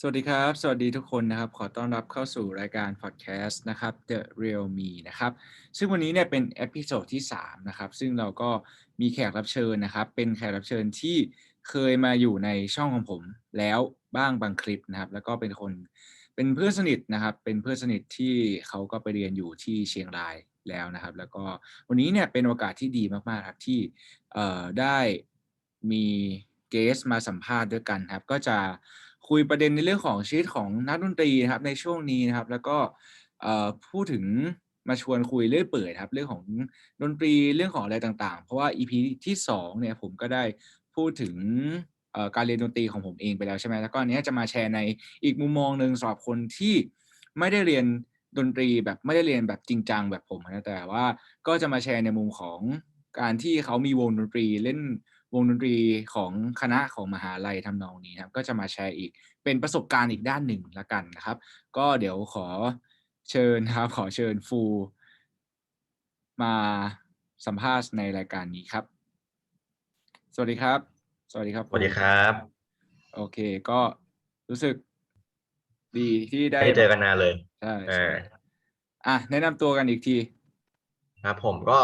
สวัสดีครับ สวัสดีทุกคนนะครับ ขอต้อนรับเข้าสู่รายการพอดแคสต์นะครับ The Real Me นะครับ ซึ่งวันนี้เนี่ยเป็นเอพิโซดที่3นะครับ ซึ่งเราก็มีแขกรับเชิญนะครับ เป็นแขกรับเชิญที่เคยมาอยู่ในช่องของผมแล้วบ้างบางคลิปนะครับ แล้วก็เป็นคนเป็นเพื่อนสนิทนะครับ เป็นเพื่อนสนิทที่เขาก็ไปเรียนอยู่ที่เชียงรายแล้วนะครับ แล้วก็วันนี้เนี่ยเป็นโอกาสที่ดีมากๆครับที่เอ่อได้มีเกสมาสัมภาษณ์ด้วยกันครับ ก็จะ คุยประเด็นในเรื่องของชีวิตของนักดนตรีนะครับในช่วงนี้นะครับ แล้วก็พูดถึงมาชวนคุยเรื่อยเปื่อยครับ เรื่องของดนตรีเรื่องของอะไรต่างๆ เพราะว่า EP ที่สองเนี่ยผมก็ได้พูดถึงการเรียนดนตรีของผมเองไปแล้วใช่ไหมแล้วก็อันนี้จะมาแชร์ในอีกมุมมองหนึ่งสำหรับคนที่ไม่ได้เรียนดนตรีแบบไม่ได้เรียนแบบจริงจังแบบผมนะแต่ว่าก็จะมาแชร์ในมุมของการที่เขามีวงดนตรีเล่น วงดนตรีของคณะของมหาลัยทำนองนี้นะครับ ก็จะมาแชร์อีกเป็นประสบการณ์อีกด้านหนึ่งละกันนะครับ ก็เดี๋ยวขอเชิญนะครับ ขอเชิญฟูมาสัมภาษณ์ในรายการนี้ครับ สวัสดีครับ สวัสดีครับ สวัสดีครับ โอเค ก็รู้สึกดีที่ได้ไม่ได้เจอกันนานเลย ใช่เอใช่ออะแนะนำตัวกันอีกที ครับผมก็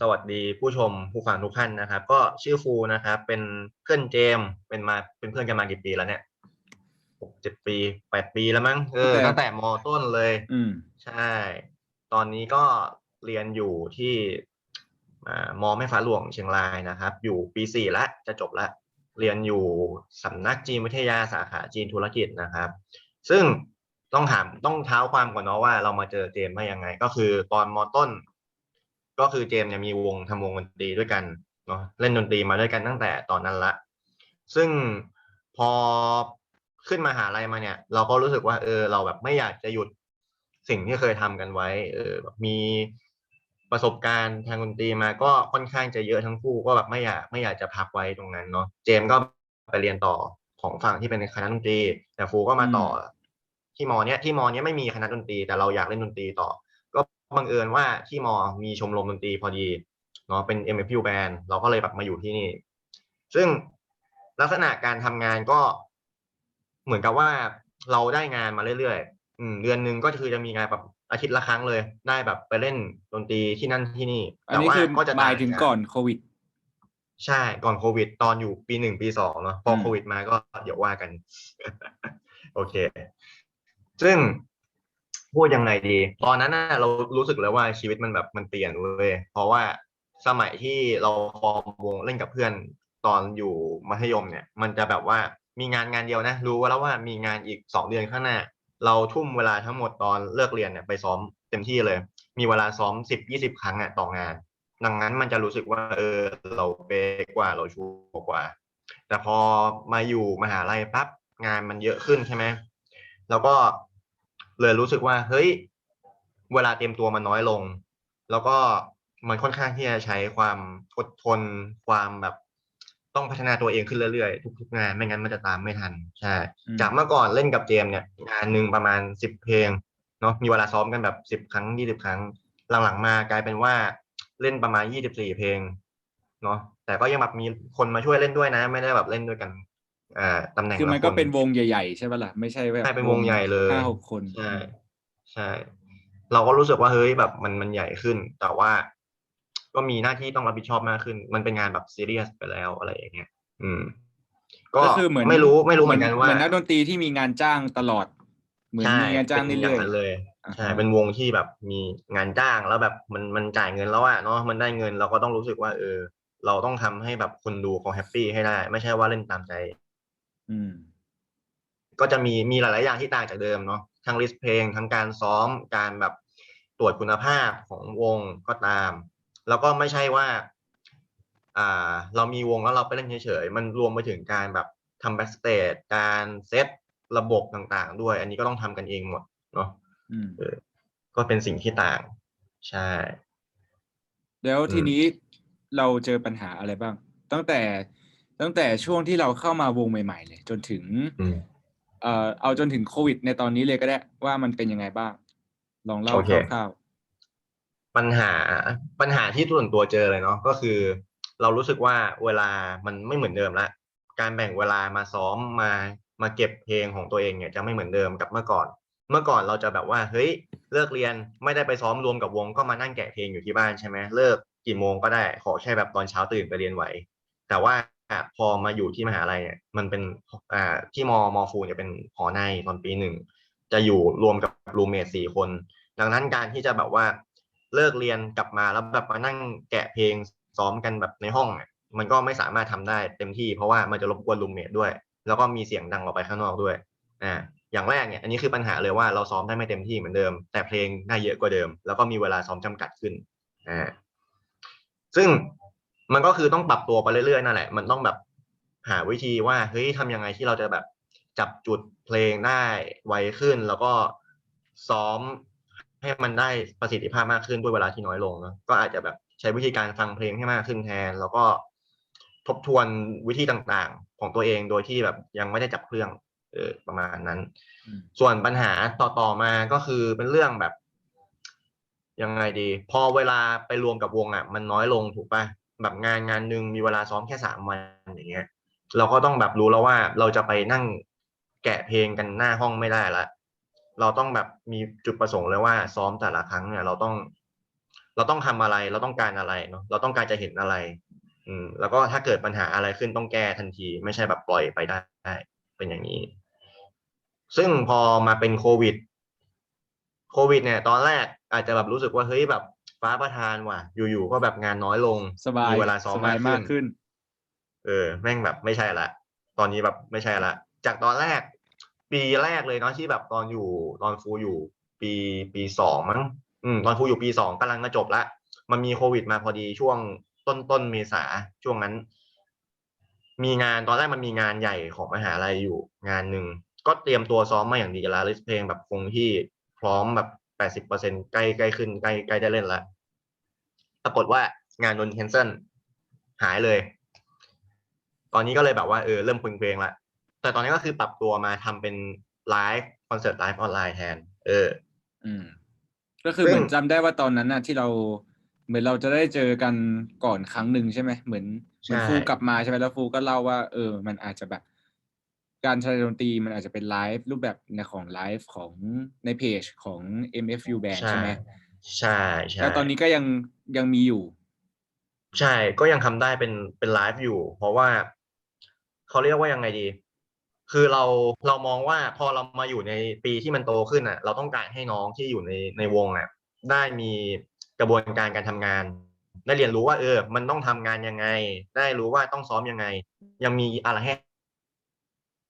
สวัสดีผู้ชมผู้ฟังทุกท่านนะครับ ก็ชื่อฟูนะครับ เป็นเพื่อนเจมส์เป็นมาเป็นเพื่อนกันมากี่ปีแล้วเนี่ยหกเจ็ดปีแปดปีแล้วมั้งเออตั้ตั้งงแต่แต่มต้นเลย อืมใช่ ตอนนี้ก็เรียนอยู่ที่อ่ามอแม่ฟ้าหลวงเชียงรายนะครับ อยู่ปีสี่ละจะจบละเรียนอยู่สำนักจีนวิทยาสาขาจีนธุรกิจนะครับ ซึ่งต้องถามต้องเท้าความก่อนเนาะว่าเรามาเจอเจมส์ได้ยังไง ก็คือตอนมต้น ก็คือเจมส์เนี่ยมีวงทำวงดนตรีด้วยกันเนาะเล่นดนตรีมาด้วยกันตั้งแต่ตอนนั้นละ ซึ่งพอขึ้นมาหาลัยมาเนี่ย เราก็รู้สึกว่า เออ เราแบบไม่อยากจะหยุดสิ่งที่เคยทำกันไว้ เออแบบมีประสบการณ์ทางดนตรีมาก็ค่อนข้างจะเยอะทั้งคู่ก็แบบไม่อยากไม่อยากจะพักไว้ตรงนั้นเนาะเจมส์ก็ไปเรียนต่อของฝั่งที่เป็นคณะดนตรี แต่ฟูก็มาต่ออที่มอเนี้ยที่มอเนี้ยไม่มีคณะดนตรี แต่เราอยากเล่นดนตรีต่อก็ บังเอิญว่าที่มอมีชมรมดนตรีพอดีเนาะเป็น m f u band เราก็เลยแบบมาอยู่ที่นี่ ซึ่งลักษณะการทำงานก็เหมือนกับว่าเราได้งานมาเรื่อยๆอืมเดือนหนึ่งก็คือจะมีงานแบบอาทิตย์ละครั้งเลย ได้แบบไปเล่นดนตรีที่นั่นที่นี่อันนี้คือก็จะหมายถึงก่อนโควิด ใช่ก่อนโควิด ตอนอยู่ปีหนึ่งปีสองเนาะพออม โควิดมาก็เดี๋ยวว่ากัน โอเค ซึ่ง พูดยังไงดี ตอนนั้นน่ะเรารู้สึกแล้วว่าชีวิตมันแบบมันเปลี่ยนเว้ยเพราะว่าสมัยที่เราฟอร์มวงเล่นกับเพื่อนตอนอยู่มัธยมเนี่ย มันจะแบบว่ามีงานงานเดียวนะ รู้แล้วว่ามีงานอีกสองเดือนข้างหน้า เราทุ่มเวลาทั้งหมดตอนเลิกเรียนเนี่ยไปซ้อมเต็มที่เลย มีเวลาซ้อมสิบยี่สิบครั้งอะต่องาน ดังนั้นมันจะรู้สึกว่าเออเราเป๊กว่าเราชัวร์กว่า แต่พอมาอยู่มหาลัยปั๊บงานมันเยอะขึ้นใช่ไหมแล้วก็ เลยรู้สึกว่าเฮ้ยเวลาเตรียมตัวมันน้อยลง แล้วก็มันค่อนข้างที่จะใช้ความอดทนความแบบต้องพัฒนาตัวเองขึ้นเรื่อยๆ ทุกๆงานไม่งั้นมันจะตามไม่ทันใช่อืมจากเมื่อก่อนเล่นกับเจมส์เนี่ยงานหนึ่งประมาณสิบเพลงเนาะมีเวลาซ้อมกันแบบสิบ10ครั้งยี่สิบครั้ง หลังๆมากลายเป็นว่าเล่นประมาณยี่สิบสี่เพลงเนาะแต่ก็ยังแบบมีคนมาช่วยเล่นด้วยนะ ไม่ได้แบบเล่นด้วยกัน อ่าตำแหน่งคือมันละก็คเป็นวงใหญ่ๆ ใช่ปะล่ะไม่ใช่แบบใช่เป็นวงใหญ่เลยห้าหกคนใช่ใช่ เราก็รู้สึกว่าเฮ้ยแบบมันมันใหญ่ขึ้น แต่ว่าก็มีหน้าที่ต้องรับผิดชอบมากขึ้น มันเป็นงานแบบซีเรียสไปแล้วอะไรอย่างเงี้ย อืม ก็ก็คือเหมือนไม่รู้ไม่รู้เหมือนกันว่าเหมือนนักดนตรีที่มีงานจ้างตลอด เหมือนใช่มีงานจ้างเป็นอเรื่ย่าอยงนั้นเลยอ่าใช่ฮะเป็นวงที่แบบมีงานจ้างแล้วแบบมันมันจ่ายเงินแล้วอะเนาะมันได้เงินเราก็ต้องรู้สึกว่า เออ เราต้องทำให้แบบคนดูเขาแฮปปี้ให้ได้ ไม่ใช่ว่าเล่นตามใจๆอืม ก็จะมีมีหลาย ๆ อย่างที่ต่างจากเดิมเนาะทั้งลิสต์เพลงทั้งการซ้อมการแบบตรวจคุณภาพของวงก็ตาม แล้วก็ไม่ใช่ว่าอ่า เรามีวงแล้วเราไปเล่นเฉย ๆ มันรวมไปถึงการแบบทำแบ็กสเตจการเซตระบบต่าง ๆ ด้วย อันนี้ก็ต้องทำกันเองหมดเนาะอืมก็เป็นสิ่งที่ต่าง ใช่ แล้วทีอืมนี้เราเจอปัญหาอะไรบ้าง ตั้งแต่ ตั้งแต่ช่วงที่เราเข้ามาวงใหม่ๆเลยจนถึงอืมเอ่อเอาจนถึงโควิด ในตอนนี้เลยก็ได้ ว่ามันเป็นยังไงบ้าง ลองเล่าโอเคคร่าวปัญหาปัญหาที่ส่วนตัวเจอเลยเนาะก็คือ เรารู้สึกว่าเวลามันไม่เหมือนเดิมละการแบ่งเวลามาซ้อมมามาเก็บเพลงของตัวเองเนี่ยจะไม่เหมือนเดิมกับเมื่อก่อน เมื่อก่อนเราจะแบบว่าเฮ้ยเลิกเรียนไม่ได้ไปซ้อมรวมกับวงก็มานั่งแกะเพลงอยู่ที่บ้านใช่ไหมเลิกกี่โมงก็ได้ขอแค่แบบตอนเช้าตื่นไปเรียนไหว แต่ว่า พอมาอยู่ที่มหาลัยเนี่ยมันเป็นอ่าที่มมฟูเนี่ยเป็นหอในตอนปีหนึ่งจะอยู่รวมกับรูเมทสี่คน ดังนั้นการที่จะแบบว่าเลิกเรียนกลับมาแล้วแบบมานั่งแกะเพลงซ้อมกันแบบในห้องเนี่ยมันก็ไม่สามารถทำได้เต็มที่เพราะว่ามันจะรบกวนรูเมทด้วย แล้วก็มีเสียงดังออกไปข้างนอกด้วยอ่าอย่างแรกเนี่ยอันนี้คือปัญหาเลยว่าเราซ้อมได้ไม่เต็มที่เหมือนเดิม แต่เพลงได้เยอะกว่าเดิม แล้วก็มีเวลาซ้อมจำกัดขึ้นอ่าซึ่ง มันก็คือต้องปรับตัวไปเรื่อยๆนั่นแหละ มันต้องแบบหาวิธีว่าเฮ้ยทำยังไงที่เราจะแบบจับจุดเพลงได้ไวขึ้น แล้วก็ซ้อมให้มันได้ประสิทธิภาพมากขึ้นด้วยเวลาที่น้อยลงเนอะก็อาจจะแบบใช้วิธีการฟังเพลงให้มากขึ้นแทน แล้วก็ทบทวนวิธีต่างๆ ของตัวเองโดยที่แบบยังไม่ได้จับเครื่องเออประมาณนั้นอืมส่วนปัญหาต่อๆมาก็คือเป็นเรื่องแบบยังไงดี พอเวลาไปรวมกับวงอะ มันน้อยลงถูกปะ แบบงานงานหนึ่งมีเวลาซ้อมแค่สามวันอย่างเงี้ย เราก็ต้องแบบรู้แล้วว่าเราจะไปนั่งแกะเพลงกันหน้าห้องไม่ได้ละเราต้องแบบมีจุดประสงค์เลยว่าซ้อมแต่ละครั้งเนี่ย เราต้อง เราต้องทำอะไร เราต้องการอะไรเนาะเราต้องการจะเห็นอะไร อืม แล้วก็ถ้าเกิดปัญหาอะไรขึ้นต้องแก้ทันที ไม่ใช่แบบปล่อยไปได้เป็นอย่างนี้ ซึ่งพอมาเป็นโควิดโควิดเนี่ย ตอนแรกอาจจะแบบรู้สึกว่าเฮ้ยแบบ ฟ้าประทานว่ะ อยู่ๆก็แบบงานน้อยลงสบายมีเวลาซ้อมสบายมากขึ้น เออ แม่งแบบไม่ใช่ละ ตอนนี้แบบไม่ใช่ละ จากตอนแรก ปีแรกเลยเนาะที่แบบตอนอยู่ตอนฟูอยู่ ปีปีสองมั้งอืมตอนฟูอยู่ปีสองกำลังจะจบละมันมีโควิดมาพอดีช่วงต้นต้นเมษาช่วงนั้น มีงานตอนแรกมันมีงานใหญ่ของมหาลัยอยู่งานหนึ่งก็เตรียมตัวซ้อมมาอย่างดีแล้วลิสต์เพลงแบบคงที่พร้อมแบบ แปดสิบเปอร์เซ็นใกล้ใกล้ขึ้นใกล้ใกล้ได้เล่นแล้วปรากฏว่างานโดนแคนเซิลหายเลย ตอนนี้ก็เลยแบบว่าเออเริ่มคุยเพลงละแต่ตอนนี้ก็คือปรับตัวมาทำเป็นไลฟ์คอนเสิร์ตไลฟ์ออนไลน์แทน เออ อืม ก็คือซึ่งเหมือนจำได้ว่าตอนนั้นน่ะที่เราเหมือนเราจะได้เจอกันก่อนครั้งหนึ่งใช่ไหมเหมือนเหมือนใช่ฟูกลับมาใช่ไหมแล้วฟูก็เล่าว่า เออ มันอาจจะแบบ การแสดงดนตรีมันอาจจะเป็นไลฟ์รูปแบบในของไลฟ์ของในเพจของ MFU Band ใช่ไหมใช่ใช่แล้วตอนนี้ก็ยังยังมีอยู่ ใช่ก็ยังทำได้เป็นเป็นไลฟ์อยู่ เพราะว่าเขาเรียกว่ายังไงดี คือเราเรามองว่าพอเรามาอยู่ในปีที่มันโตขึ้นอะ เราต้องการให้น้องที่อยู่ในในวงอะ ได้มีกระบวนการการทำงานได้เรียนรู้ว่าเออ มันต้องทำงานยังไง ได้รู้ว่าต้องซ้อมยังไง ยังมีอะไรให้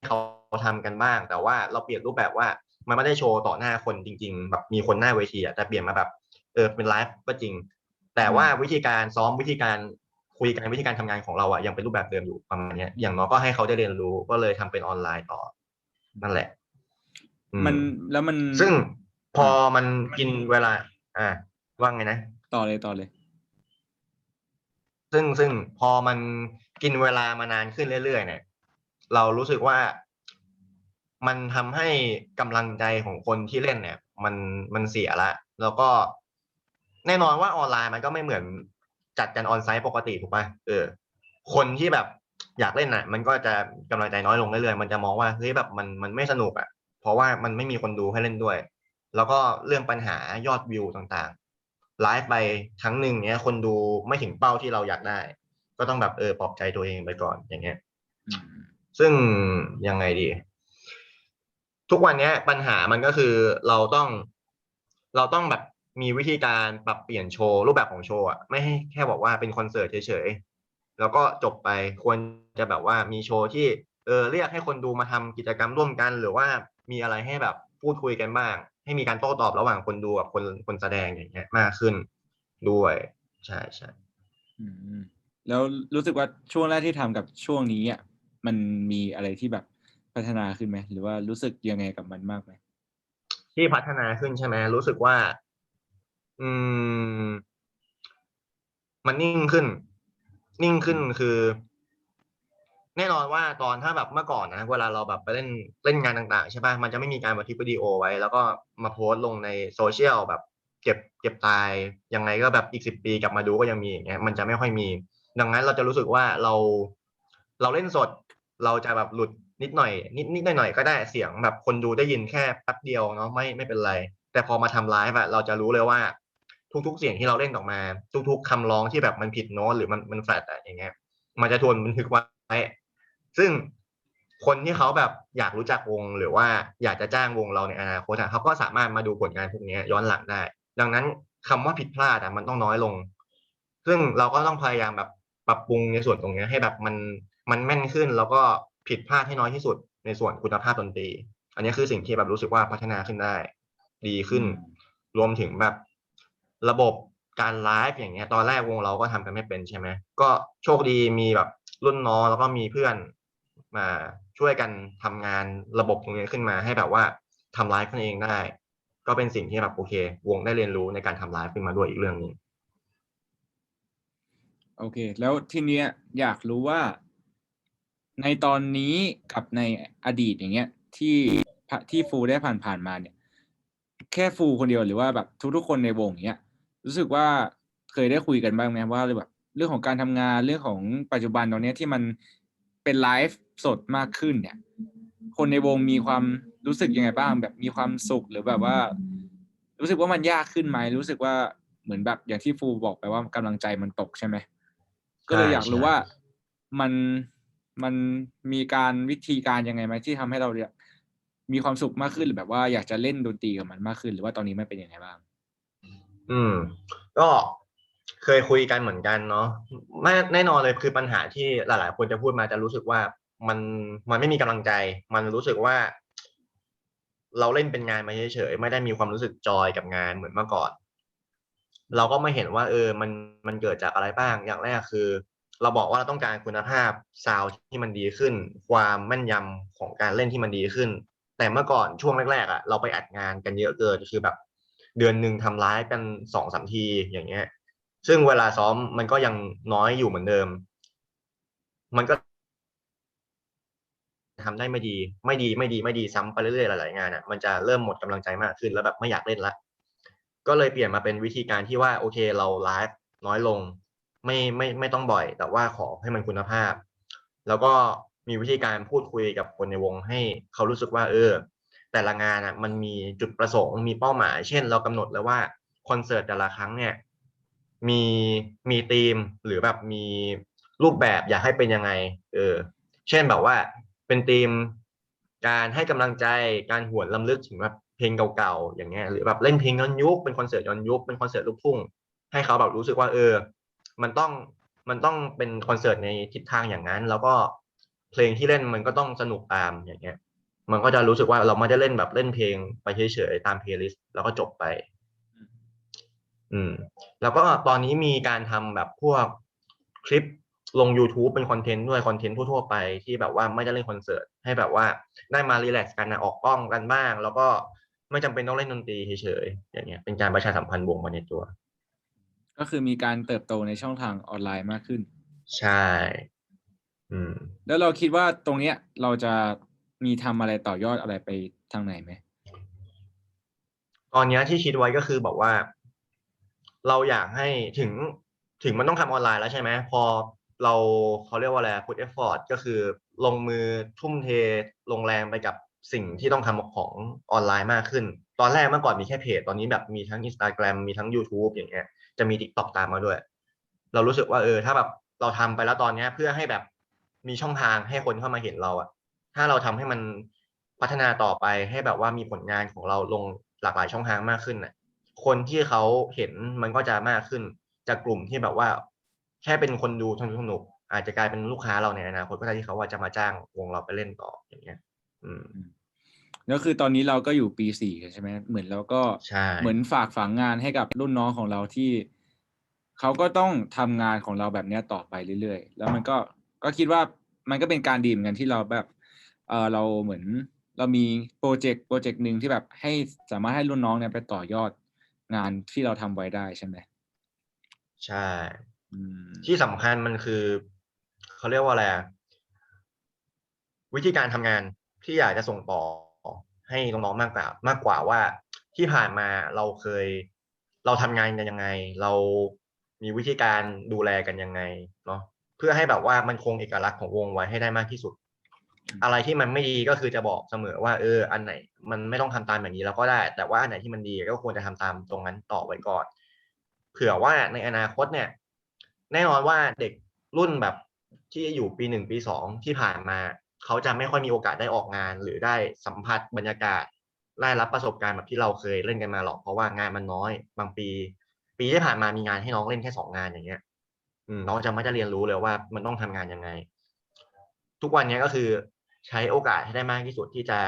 เขาทำกันบ้าง แต่ว่าเราเปลี่ยนรูปแบบว่ามันไม่ได้โชว์ต่อหน้าคนจริง ๆ แบบมีคนหน้าเวทีอะแต่เปลี่ยนมาแบบเออเป็นไลฟ์ก็จริง แต่ว่าวิธีการซ้อมวิธีการคุยกันวิธีการทำงานของเราอะยังเป็นรูปแบบเดิมอยู่ประมาณเนี้ยอย่างน้อยก็ให้เขาได้เรียนรู้ก็เลยทำเป็นออนไลน์ต่อนั่นแหละอืมันแล้วมันซึ่งพอมันกินเวลา อ่าว่าไงนะต่อเลยต่อเลย ซึ่งซึ่งพอมันกินเวลามานานขึ้นเรื่อยๆเนี่ย เรารู้สึกว่ามันทำให้กำลังใจของคนที่เล่นเนี่ย มันมันเสียละ แล้วก็แน่นอนว่าออนไลน์มันก็ไม่เหมือนจัดกันออนไซต์ปกติถูกป่ะเออ คนที่แบบอยากเล่นน่ะ มันก็จะกำลังใจน้อยลงเรื่อยๆมันจะมองว่าเฮ้ยแบบมันมันไม่สนุกอะ เพราะว่ามันไม่มีคนดูให้เล่นด้วย แล้วก็เรื่องปัญหายอดวิวต่างๆไลฟ์ไปครั้งหนึ่งเนี้ย คนดูไม่ถึงเป้าที่เราอยากได้ ก็ต้องแบบเออปลอบใจตัวเองไปก่อนอย่างเงี้ย ซึ่งยังไงดี ทุกวันนี้ปัญหามันก็คือเราต้องเราต้องแบบมีวิธีการปรับเปลี่ยนโชว์รูปแบบของโชว์อะไม่ให้แค่บอกว่าเป็นคอนเสิร์ตเฉยๆแล้วก็จบไปควรจะแบบว่ามีโชว์ที่เออเรียกให้คนดูมาทำกิจกรรมร่วมกัน หรือว่ามีอะไรให้แบบพูดคุยกันบ้าง ให้มีการโต้ตอบระหว่างคนดูกับคนคนแสดงอย่างเงี้ยมากขึ้นด้วย ใช่ใช่แล้วรู้สึกว่าช่วงแรกที่ทำกับช่วงนี้อะ มันมีอะไรที่แบบพัฒนาขึ้นไหมหรือว่ารู้สึกยังไงกับมันมากไหมที่พัฒนาขึ้นใช่ไหมรู้สึกว่า อืม มันนิ่งขึ้น นิ่งขึ้นคือ แน่นอนว่าตอนถ้าแบบเมื่อก่อนนะเวลาเราแบบไปเล่นเล่นงานต่างๆใช่ป่ะมันจะไม่มีการบันทึกวิดีโอไว้ แล้วก็มาโพสต์ลงในโซเชียลแบบ เก็บ เก็บตายยังไงก็แบบอีกสิบปีกลับมาดูก็ยังมีอย่างเงี้ยมันจะไม่ค่อยมี ดังนั้นเราจะรู้สึกว่าเรา เราเล่นสด เราจะแบบหลุดนิดหน่อย นิดนิดหน่อยหน่อยก็ได้เสียงแบบคนดูได้ยินแค่แป๊บเดียวเนาะไม่ไม่เป็นไร แต่พอมาทำไลฟ์อะเราจะรู้เลยว่า ทุกๆ เสียงที่เราเล่นออกมา ทุก ๆคำร้องที่แบบมันผิดโน้ตหรือมันมันแฟลตอะอย่างเงี้ย มันจะทวนบันทึกไว้ ซึ่งคนที่เขาแบบอยากรู้จักวงหรือว่าอยากจะจ้างวงเราในอนาคตเขาก็สามารถมาดูผลงานพวกนี้ย้อนหลังได้ ดังนั้นคำว่าผิดพลาดอะมันต้องน้อยลง ซึ่งเราก็ต้องพยายามแบบปรับปรุงในส่วนตรงนี้ให้แบบมัน มันแม่นขึ้นแล้วก็ผิดพลาดให้น้อยที่สุดในส่วนคุณภาพดนตรี อันนี้คือสิ่งที่แบบรู้สึกว่าพัฒนาขึ้นได้ ดีขึ้น รวมถึงแบบระบบการไลฟ์อย่างเงี้ย ตอนแรกวงเราก็ทำกันไม่เป็นใช่ไหมก็โชคดีมีแบบรุ่นน้องแล้วก็มีเพื่อนมาช่วยกันทำงานระบบตรงนี้ขึ้นมาให้แบบว่าทำไลฟ์กันเองได้ ก็เป็นสิ่งที่แบบโอเค วงได้เรียนรู้ในการทำไลฟ์ขึ้นมาด้วยอีกเรื่องหนึงโอเค แล้วทีเนี้ยอยากรู้ว่า ในตอนนี้กับในอดีตอย่างเงี้ย ที่ที่ฟูได้ผ่านผ่านๆมาเนี่ย แค่ฟูคนเดียวหรือว่าแบบทุกๆคนในวงเนี้ยรู้สึกว่าเคยได้คุยกันบ้างไหมว่าแบบเรื่องของการทำงานเรื่องของปัจจุบันตรงเนี้ยที่มันเป็นไลฟ์สดมากขึ้นเนี่ย คนในวงมีความรู้สึกยังไงบ้าง แบบมีความสุขหรือแบบว่า รู้สึกว่ามันยากขึ้นไหมรู้สึกว่าเหมือนแบบอย่างที่ฟูบอกไปว่ากำลังใจมันตกใช่ไหมก็เลยอยากรู้ว่ามัน มันมีการวิธีการยังไงไหมที่ทำให้เราเนี่ยมีความสุขมากขึ้นหรือแบบว่าอยากจะเล่นดนตรีกับมันมากขึ้น หรือว่าตอนนี้มันเป็นยังไงบ้าง อืม ก็เคยคุยกันเหมือนกันเนาะไม่แน่นอนเลยคือปัญหาที่หลาย ๆ คนจะพูดมาจะรู้สึกว่ามันมันไม่มีกำลังใจ มันรู้สึกว่า เราเล่นเป็นงานมาเฉยๆไม่ได้มีความรู้สึกจอยกับงานเหมือนเมื่อก่อน เราก็ไม่เห็นว่า เออ มันมันเกิดจากอะไรบ้างอย่างแรกคือ เราบอกว่าเราต้องการคุณภาพซาวที่มันดีขึ้น ความแม่นยำของการเล่นที่มันดีขึ้น แต่เมื่อก่อนช่วงแรกๆอะเราไปอัดงานกันเยอะเกินคือแบบ เดือนหนึ่งทำร้ายกันสองสามทีอย่างเงี้ย ซึ่งเวลาซ้อมมันก็ยังน้อยอยู่เหมือนเดิม มันก็ทำได้ไม่ดี ไม่ดีไม่ดีไม่ดีซ้ำไปเรื่อยๆหลายๆงานอะมันจะเริ่มหมดกำลังใจมากขึ้นแล้วแบบไม่อยากเล่นละก็เลยเปลี่ยนมาเป็นวิธีการที่ว่าโอเคเราไลฟ์น้อยลง ไม่ไม่ไม่ต้องบ่อย แต่ว่าขอให้มันคุณภาพ แล้วก็มีวิธีการพูดคุยกับคนในวงให้เขารู้สึกว่า เออ แต่ละงานอะ มันมีจุดประสงค์มีเป้าหมาย เช่น เรากำหนดแล้วว่าคอนเสิร์ตแต่ละครั้งเนี่ย มีมีธีมหรือแบบมีรูปแบบอยากให้เป็นยังไง เออ เช่นแบบว่าเป็นธีมการให้กำลังใจการหวนลำลึกถึงแบบเพลงเก่าๆอย่างเงี้ยหรือแบบเล่นเพลงย้อนยุคเป็นคอนเสิร์ตย้อนยุคเป็นคอนเสิร์ตลูกทุ่งให้เขาแบบรู้สึกว่าเออ มันต้องมันต้องเป็นคอนเสิร์ตในทิศทางอย่างนั้น แล้วก็เพลงที่เล่นมันก็ต้องสนุกตามอย่างเงี้ย มันก็จะรู้สึกว่าเราไม่ได้เล่นแบบเล่นเพลงไปเฉยๆตามเพลย์ลิสต์แล้วก็จบไป อืม แล้วก็ตอนนี้มีการทำแบบพวกคลิปลง YouTube เป็นคอนเทนต์ด้วยคอนเทนต์ทั่วๆไปที่แบบว่าไม่ได้เล่นคอนเสิร์ตให้แบบว่าได้มารีแลกซ์กันนะออกกล้องกันบ้าง แล้วก็ไม่จำเป็นต้องเล่นดนตรีเฉยๆอย่างเงี้ยเป็นการประชาสัมพันธ์วงมาในตัว ก็คือมีการเติบโตในช่องทางออนไลน์มากขึ้น ใช่ อืม แล้วเราคิดว่าตรงเนี้ยเราจะมีทำอะไรต่อยอดอะไรไปทางไหนไหม ตอนเนี้ยที่คิดไว้ก็คือบอกว่า เราอยากให้ถึงถึงมันต้องทำออนไลน์แล้วใช่ไหมพอเราเขาเรียกว่าอะไร put effort ก็คือลงมือทุ่มเทลงแรงไปกับสิ่งที่ต้องทำของออนไลน์มากขึ้น ตอนแรกเมื่อก่อนมีแค่เพจ ตอนนี้แบบมีทั้ง Instagram มีทั้ง YouTube อย่างเงี้ย จะมี TikTok ตามมาด้วย เรารู้สึกว่าเออ ถ้าแบบเราทำไปแล้วตอนเนี้ยเพื่อให้แบบมีช่องทางให้คนเข้ามาเห็นเราอะถ้าเราทำให้มันพัฒนาต่อไปให้แบบว่ามีผลงานของเราลงหลากหลายช่องทางมากขึ้นน่ะ คนที่เขาเห็นมันก็จะมากขึ้น จากกลุ่มที่แบบว่า แค่เป็นคนดูสนุกอาจจะกลายเป็นลูกค้าเราในอนาคตก็ได้ที่เขาว่าจะมาจ้างวงเราไปเล่นต่ออย่างเงี้ย อืม แล้วคือตอนนี้เราก็อยู่ปีสี่กันใช่ไหมเหมือนเราก็ใช่เหมือนฝากฝังงานให้กับรุ่นน้องของเราที่เขาก็ต้องทำงานของเราแบบเนี้ยต่อไปเรื่อยๆ แล้วมันก็ก็คิดว่ามันก็เป็นการดีเหมือนกันที่เราแบบเออเราเหมือนเรามีโปรเจกต์โปรเจกต์หนึ่งที่แบบให้สามารถให้รุ่นน้องเนี่ยไปต่อยอดงานที่เราทำไว้ได้ใช่ไหมใช่อืมที่สำคัญมันคือเขาเรียกว่าอะไรอะวิธีการทำงานที่อยากจะส่งต่อ ให้น้องๆมากกว่ามากกว่าว่าที่ผ่านมาเราเคย เราทำงานกันยังไง เรามีวิธีการดูแลกันยังไงเนาะเพื่อให้แบบว่ามันคงเอกลักษณ์ของวงไว้ให้ได้มากที่สุด อะไรที่มันไม่ดีก็คือจะบอกเสมอว่า เออ อันไหน มันไม่ต้องทำตามอย่างนี้แล้วก็ได้ แต่ว่าอันไหนที่มันดีก็ควรจะทำตามตรงนั้นต่อไว้ก่อน เผื่อว่าในอนาคตเนี่ย แน่นอนว่าเด็กรุ่นแบบที่อยู่ปีหนึ่งปีสองที่ผ่านมา เขาจะไม่ค่อยมีโอกาสได้ออกงาน หรือได้สัมผัสบรรยากาศได้รับประสบการณ์แบบที่เราเคยเล่นกันมาหรอกเพราะว่างานมันน้อย บางปี ปีที่ผ่านมามีงานให้น้องเล่นแค่สองงานอย่างเงี้ยน้องจะไม่ได้เรียนรู้เลยว่ามันต้องทำงานยังไง ทุกวันนี้ก็คือใช้โอกาสให้ได้มากที่สุดที่จะ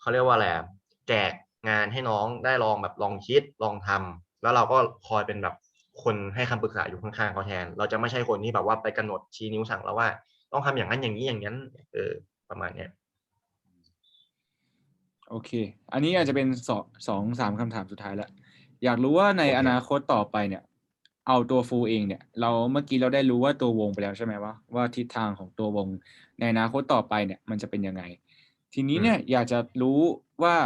เขาเรียกว่าอะไรอะแจกงานให้น้องได้ลองแบบลองคิดลองทำแล้วเราก็คอยเป็นแบบคนให้คำปรึกษาอยู่ข้างๆเขาแทน เราจะไม่ใช่คนที่แบบว่าไปกำหนดชี้นิ้วสั่งแล้วว่า ต้องทำอย่างนั้นอย่างนี้อย่างนั้นเออประมาณเนี้ยโอเค อันนี้อาจจะเป็นสองสองสามคำถามสุดท้ายแล้วอยากรู้ว่าในโอเคอนาคตต่อไปเนี่ย เอาตัวฟูเองเนี่ย เราเมื่อกี้เราได้รู้ว่าตัววงไปแล้วใช่ไหมว่าว่าทิศทางของตัววง ในอนาคตต่อไปเนี่ย มันจะเป็นยังไง ทีนี้เนี่ยอยากจะรู้ว่า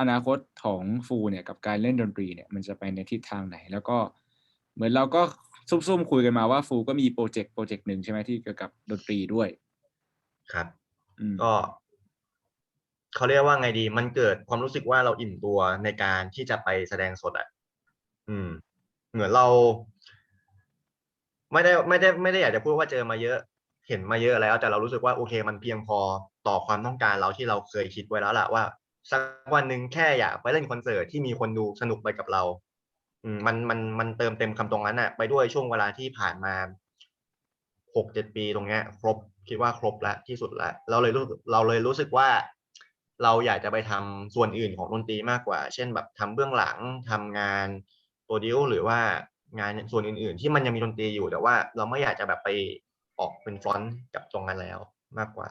อนาคตของฟูเนี่ยกับการเล่นดนตรีเนี่ย มันจะไปในทิศทางไหน แล้วก็เหมือนเราก็ ซุ่มๆคุยกันมาว่าฟูก็มีโปรเจกต์โปรเจกต์หนึ่งใช่ไหมที่เกี่ยวกับดนตรีด้วย ครับอืมก็เขาเรียกว่าไงดี มันเกิดความรู้สึกว่าเราอิ่มตัวในการที่จะไปแสดงสดอะ อืม เหมือนเรา ไม่ได้ไม่ได้ไม่ได้อยากจะพูดว่าเจอมาเยอะ เห็นมาเยอะแล้วแต่เรารู้สึกว่าโอเค มันเพียงพอต่อความต้องการเราที่เราเคยคิดไว้แล้วล่ะว่าสักวันหนึ่งแค่อยากไปเล่นคอนเสิร์ตที่มีคนดูสนุกไปกับเราอื มันมันมันเติมเต็มคำตรงนั้นอะไปด้วยช่วงเวลาที่ผ่านมาหกเจ็ดปีตรงเนี้ย ครบคิดว่าครบแล้วที่สุดแล้วเราเลยรู้เราเลยรู้สึกว่า เราอยากจะไปทำส่วนอื่นของดนตรีมากกว่า เช่นแบบทำเบื้องหลังทำงานโปรดิวหรือว่างานส่วนอื่น ๆ ที่มันยังมีดนตรีอยู่แต่ว่า เราไม่อยากจะแบบไปออกเป็นฟรอนต์กับตรงนั้นแล้วมากกว่า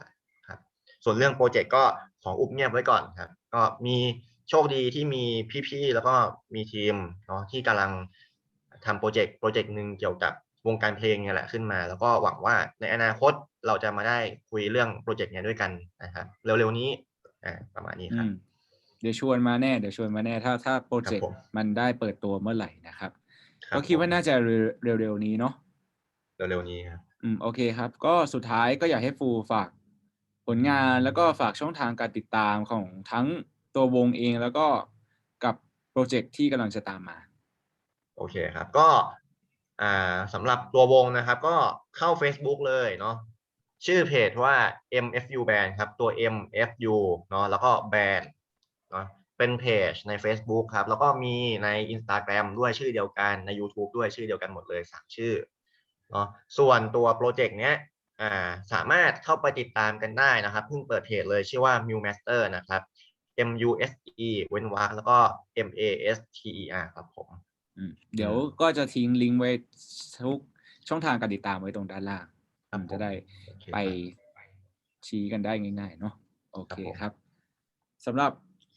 ครับ ส่วนเรื่องโปรเจกต์ก็ของอุบเงียบไว้ก่อนครับ ก็มี โชคดีที่มีพี่ๆแล้วก็มีทีมเนาะที่กำลังทำโปรเจกต์โปรเจกต์หนึ่งเกี่ยวกับวงการเพลงเนี่ยแหละขึ้นมา แล้วก็หวังว่าในอนาคตเราจะมาได้คุยเรื่องโปรเจกต์เนี้ยด้วยกันนะครับเร็วๆนี้อ่าประมาณนี้คอืรับมเดี๋ยวชวนมาแน่เดี๋ยวชวนมาแน่ถ้าถ้าโปรเจกครับต์ผมมันได้เปิดตัวเมื่อไหร่นะครับรับก็คิดว่าผมน่าจะเร็วเร็วๆนี้เนาะเร็วๆนี้ครับอืมโอเคครับ ก็สุดท้ายก็อยากให้ฟูฝากผลงานแล้วก็ฝากช่องทางการติดตามของทั้ง ตัววงเองแล้วก็กับโปรเจกต์ที่กำลังจะตามมา โอเคครับ ก็สำหรับตัววงนะครับ ก็เข้า Facebook เลยเนาะชื่อเพจว่า MFU Band ครับ ตัว MFU เนาะแล้วก็ Band เนาะเป็นเพจใน Facebook ครับ แล้วก็มีใน Instagram ด้วยชื่อเดียวกัน ใน YouTube ด้วยชื่อเดียวกันหมดเลยสามชื่อเนาะส่วนตัวโปรเจกต์เนี้ยสามารถเข้าไปติดตามกันได้นะครับเพิ่งเปิดเพจเลยชื่อว่า Mu Master นะครับ M U S E เว้นวรรคแล้วก็ M A S T E R ครับผมอืมเดี๋ยวก็จะทิ้งลิงก์ไว้ทุกช่องทางการติดตามไว้ตรงด้านล่างครับอืมจะได้โอเคไปครับชี้กันได้ง่ายๆ เนาะโอเคครับผมครับสำหรับ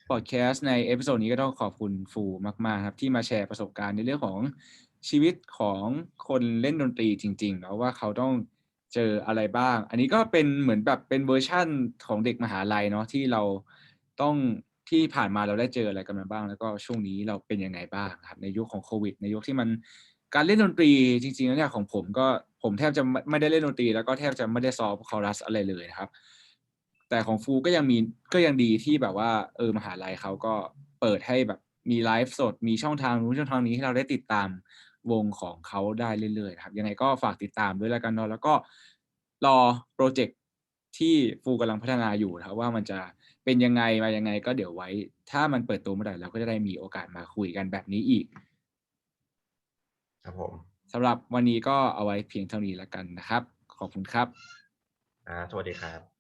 พอดแคสต์ในเอพิโซดนี้ก็ต้องขอบคุณฟูมากๆ ครับที่มาแชร์ประสบการณ์ในเรื่องของชีวิตของคนเล่นดนตรีจริงๆแล้วว่าเขาต้องเจออะไรบ้าง อันนี้ก็เป็นเหมือนแบบเป็นเวอร์ชั่นของเด็กมหาลัยเนาะที่เรา ต้องที่ผ่านมาเราได้เจออะไรกันมาบ้าง แล้วก็ช่วงนี้เราเป็นยังไงบ้างครับ ในยุคของโควิด ในยุคที่มันการเล่นดนตรีจริงๆแล้วเนี่ยของผมก็ผมแทบจะไม่ได้เล่นดนตรี แล้วก็แทบจะไม่ได้ซ้อมคอรัสอะไรเลยนะครับ แต่ของฟูก็ยังมีก็ยังดีที่แบบว่าเออมหาลัยเขาก็เปิดให้แบบมีไลฟ์สด มีช่องทางนู้นช่องทางนี้ให้เราได้ติดตามวงของเขาได้เรื่อยๆนะครับ ยังไงก็ฝากติดตามด้วยแล้วกันเนาะแล้วก็รอโปรเจกต์ที่ฟูกำลังพัฒนาอยู่นะครับว่ามันจะ เป็นยังไงมายังไงก็เดี๋ยวไว้ ถ้ามันเปิดตัวเมื่อไหร่เราก็จะได้มีโอกาสมาคุยกันแบบนี้อีก ครับผมสำหรับวันนี้ก็เอาไว้เพียงเท่านี้แล้วกันนะครับ ขอบคุณครับ อ่าสวัสดีครับ